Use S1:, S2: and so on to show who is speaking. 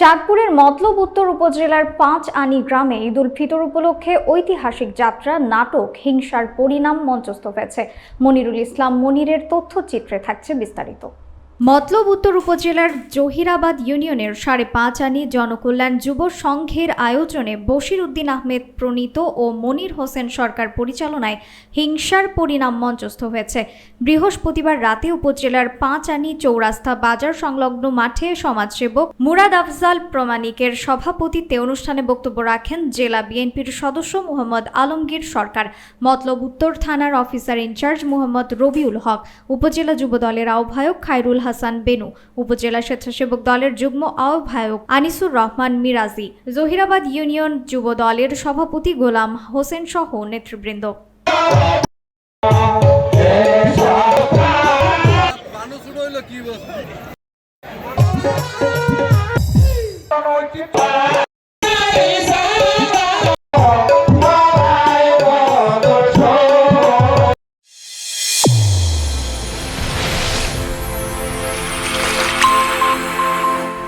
S1: চাঁদপুরের মতলব উত্তর উপজেলার পাঁচ আনি গ্রামে ঈদুল ফিতর উপলক্ষে ঐতিহাসিক যাত্রা, নাটক, হিংসার পরিণাম মঞ্চস্থ হয়েছে। মনিরুল ইসলাম মনিরের তথ্যচিত্রে থাকছে বিস্তারিত। মতলব উত্তর উপজেলার জহিরাবাদ ইউনিয়নের সাড়ে পাঁচ আনি জনকল্যাণ যুব সংঘের আয়োজনে বশির উদ্দিন আহমেদ প্রণীত ও মনির হোসেন সরকার পরিচালনায় হিংসার পরিণাম মঞ্চস্থ হয়েছে। বৃহস্পতিবার রাতে উপজেলার পাঁচ আনি চৌরাস্তা বাজার সংলগ্ন মাঠে সমাজসেবক মুরাদ আফজাল প্রমাণিকের সভাপতিত্বে অনুষ্ঠানে বক্তব্য রাখেন জেলা বিএনপির সদস্য মোহাম্মদ আলমগীর সরকার, মতলব উত্তর থানার officer in charge Mohammad Rabiul Haq, upazila যুব দলের আহ্বায়ক খায়রুল হাসান বেনু। উপজেলা স্বেচ্ছাসেবক দলের যুগ্ম আহ্বায়ক আনিসুর রহমান মিরাজি। জহিরাবাদ ইউনিয়ন যুব দলের সভাপতি গোলাম হোসেন সহ নেতৃবৃন্দ।
S2: কি